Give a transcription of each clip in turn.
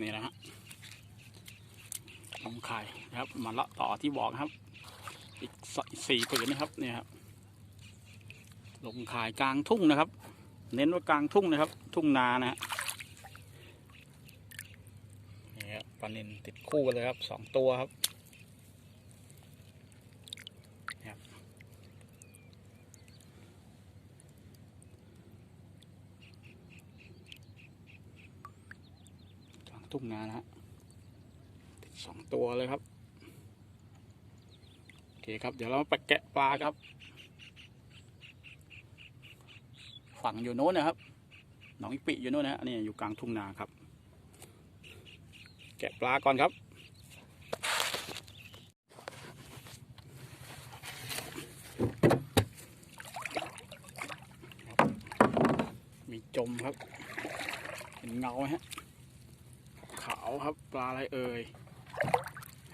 นี่นะฮะลงไข่นะครับมาละต่อที่บอกครับ อีกสี่ผืนนะครับเนี่ยครับลงขายกลางทุ่งนะครับ เน้นว่ากลางทุ่งนะครับ ทุ่งนานะฮะนี่ครับปลานินติดคู่กันเลยครับสองตัวครับนี่ครับ กลาง ทุ่งนานะฮะสองตัวเลยครับ โอเคครับ เดี๋ยวเราไปแกะปลาครับ ฝั่งอยู่โน้นนะครับ หนองอีปิอยู่โน้นนะฮะนี่อยู่กลางทุ่งนาครับ แกะปลาก่อนครับมีจมครับเห็นเงาไหมฮะ ครับปลาอะไรเอ่ย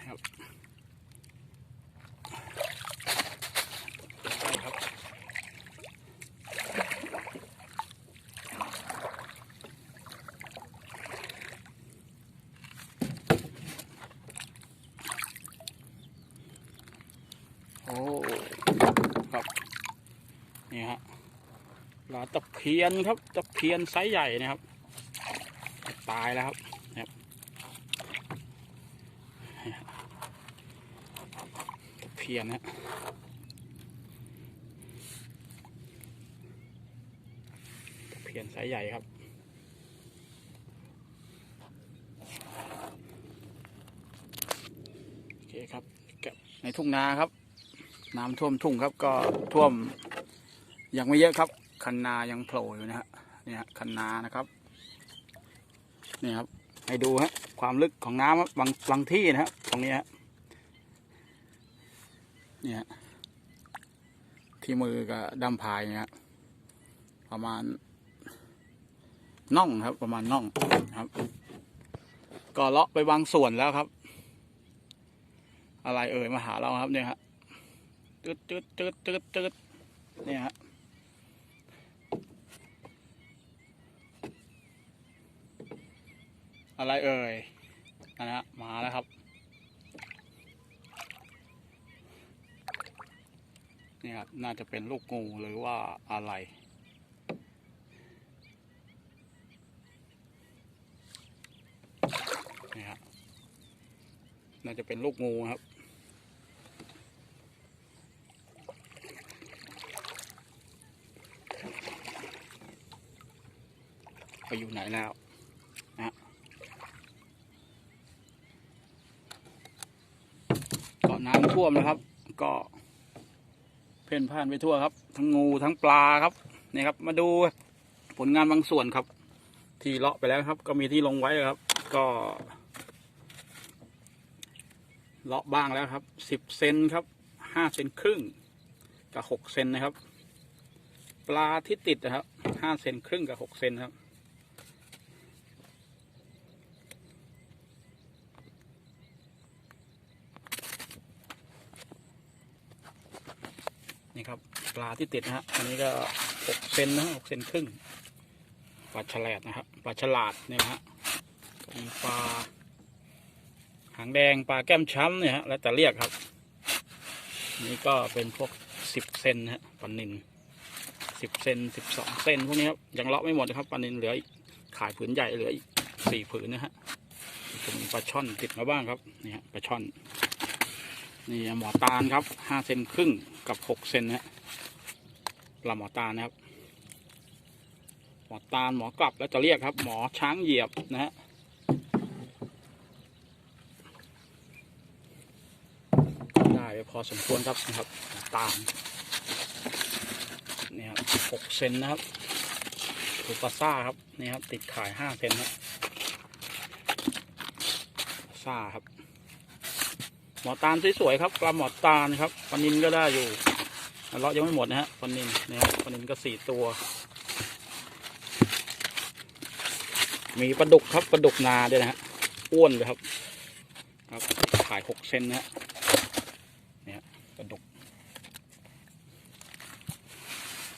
ครับใช่ครับโอ้ครับนี่ฮะปลาตะเพียนครับตะเพียนไซส์ใหญ่นะครับ ตายแล้วครับ ตะ เพียนะตะเพียนไซส์ใหญ่ครับโอเคครับในทุ่งนาครับ น้ำท่วมทุ่งครับ ก็ท่วมยังไม่เยอะครับ คันนายังโผล่อยู่นะฮะเนี่ยฮะคันนานะครับนี่ครับให้ดูฮะความลึกของน้ำครับบางบางที่นะฮะตรงนี้ฮะ เนี่ยที่มือกับด้ามพายเนี่ยประมาณน่องครับ ประมาณน่องครับ ก็เลาะไปบางส่วนแล้วครับ อะไรเอ่ยมาหาเราครับเนี่ยฮะตืดตืดตืดตืดตืดเนี่ยฮะอะไรเอ่ยนะฮะมาแล้วครับ นี่ครับน่าจะเป็นลูกงูหรือว่าอะไร นี่ครับน่าจะเป็นลูกงูครับไปอยู่ไหนแล้วนะฮะก็น้ำท่วมนะครับ ก็ เพ่นพ่านไปทั่วครับ ทั้งงูทั้งปลาครับนี่ครับ มาดูผลงานบางส่วนครับ ที่เลาะไปแล้วครับ ก็มีที่ลงไว้ครับ ก็เลาะบ้างแล้วครับสิบเซนครับห้าเซนครึ่งกับหกเซนนะครับ ปลาที่ติดนะครับห้าเซนครึ่งกับหกเซนครับ นี่ครับปลาที่ติดนะฮะอันนี้ก็หกเซนนะหกเซนครึ่งปลาฉลาดนะครับปลาฉลาดเนี่ยฮะมีปลาหางแดงปลาแก้มช้ำเนี่ยฮะแล้วแต่เรียกครับ นี่ก็เป็นพวกสิบเซนนะฮะปลานินสิบเซนสิบสองเซนพวกนี้ครับยังเลาะไม่หมดนะครับปลานินเหลืออีกขายผืนใหญ่เหลืออีกสี่ผืนนะฮะจะมีปลาช่อนติดมาบ้างครับนี่ฮะปลาช่อน นี่หมอตาลครับห้าเซนครึ่งกับหกเซนนะปลาหมอตาลนะครับ หมอตาลหมอกลับแล้วจะเรียกครับ หมอช้างเหยียบนะฮะได้พอสมควรครับนะครับตามนี่ครับหกเซนนะครับถูกปลาซ่าครับนี่ครับติดขายห้าเซนครับซ่าครับ หมอตาลสวยๆครับปลาหมอตาลครับปลานินก็ได้อยู่เลาะยังไม่หมดนะฮะปลานินนะครับปลานินก็สี่ตัว มีปลาดุกครับปลาดุกนาด้วยนะฮะอ้วนเลยครับ ครับขายหกเซนนะฮะเนี่ยปลาดุก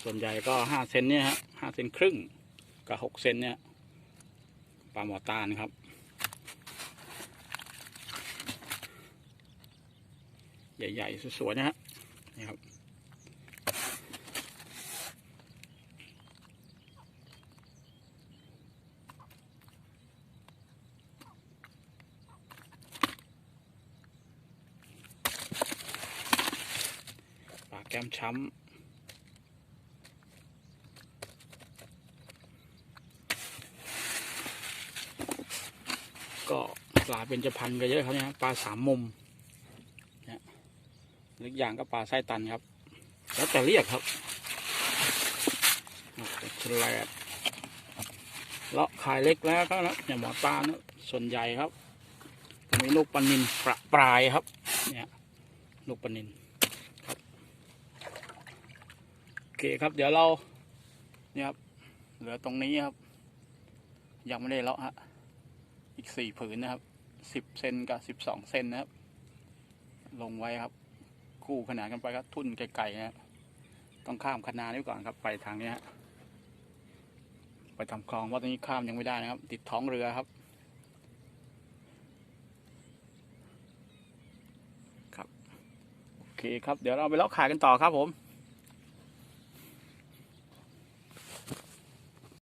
ส่วนใหญ่ก็ห้าเซนเนี่ยฮะห้าเซนครึ่งกับหกเซนเนี่ยปลาหมอตาลครับ ใหญ่ ๆ สวย ๆ นะฮะนี่ครับปลาแก้มช้ำก็ปลาเป็นจะพันก็เยอะครับเนี่ยปลาสามมุม หรืออกอย่างก็ปลาไส้ตันครับ แล้วแต่เรียกครับโอ้โหฉลาดเลาะขายเล็กแล้วก็นะเนี่ยหมอปลานะส่วนใหญ่ครับมีลูกปลานินประปรายครับ เนี่ยลูกปลานินโอเคครับ เดี๋ยวเราเนี่ยครับเหลือตรงนี้ครับ ยังไม่ได้เลาะฮะอีกสี่ผืนนะครับสิบเซนกับสิบสองเซนนะครับ ลงไว้ครับ คู่ขนานกันไปครับทุ่นไกลๆนะครับต้องข้ามคนานี้ก่อนครับไปทางนี้ฮะไปทำคลองว่าตรงนี้ข้ามยังไม่ได้นะครับ ติดท้องเรือครับ ครับ โอเคครับ เดี๋ยวเราไปเลาะขายกันต่อครับผม